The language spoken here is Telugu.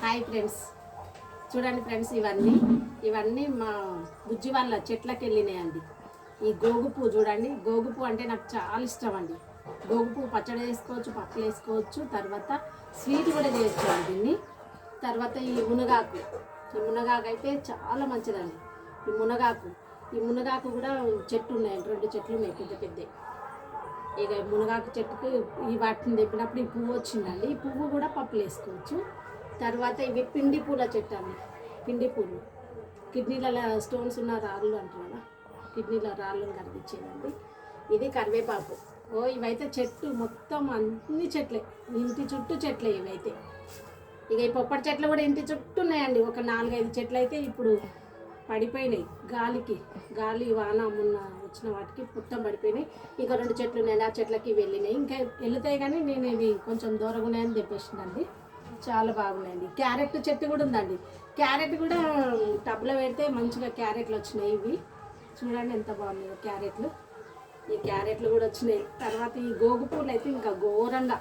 Hi friends. చూడండి ఫ్రెండ్స్ ఇవన్నీ. ఇవన్నీ మా బుజ్జి వాళ్ళ చెట్లకి వెళ్ళినాయండి. ఈ గోగు పువ్వు చూడండి. గోగు పువ్వు అంటే నాకు చాలా ఇష్టం అండి. గోగు పువ్వు పచ్చడి వేసుకోవచ్చు పప్పులు వేసుకోవచ్చు తర్వాత స్వీట్ కూడా చేసుకోవాలి దీన్ని. తర్వాత ఈ మునగాకు. ఈ మునగాకు అయితే చాలా మంచిదండి. ఈ మునగాకు. ఈ మునగాకు కూడా చెట్టు ఉన్నాయండి రెండు చెట్లు ఉన్నాయి పెద్ద పెద్దవి ఇక మునగాకు చెట్టుకు ఈ వాటిని తెప్పినప్పుడు ఈ పువ్వు వచ్చిందండి. ఈ పువ్వు కూడా పప్పులు వేసుకోవచ్చు. తర్వాత ఇవి పిండి పూల చెట్టు అండి. పిండి పూలు. కిడ్నీలలో స్టోన్స్ ఉన్న రాళ్ళు అంటారు కిడ్నీల కిడ్నీలో రాళ్ళను కనిపించేదండి. ఇది కరివేపాకు. ఓ ఇవైతే చెట్టు మొత్తం అన్ని చెట్లే ఇంటి చుట్టూ చెట్లే ఇవైతే. ఇక ఈ పొప్పటి చెట్లు కూడా ఇంటి చుట్టూ ఉన్నాయండి. ఒక నాలుగైదు చెట్లు అయితే ఇప్పుడు పడిపోయినాయి. గాలికి గాలి వాన మొన్న వచ్చిన వాటికి మొత్తం పడిపోయినాయి. ఇంకా రెండు చెట్లు ఉన్నాయి ఆ చెట్లకి వెళ్ళినాయి. ఇంకా వెళ్తాయి కానీ నేను ఇవి కొంచెం దూరంగా ఉన్నాయని చెప్పేసిందండి. చాలా బాగున్నాయండి. క్యారెట్ చెట్టు కూడా ఉందండి. క్యారెట్ కూడా టబ్లో పెడితే మంచిగా క్యారెట్లు వచ్చినాయి ఇవి. చూడండి ఎంత బాగున్నాయో క్యారెట్లు. ఈ క్యారెట్లు కూడా వచ్చినాయి. తర్వాత ఈ గోగు పూలు అయితే ఇంకా ఘోరంగా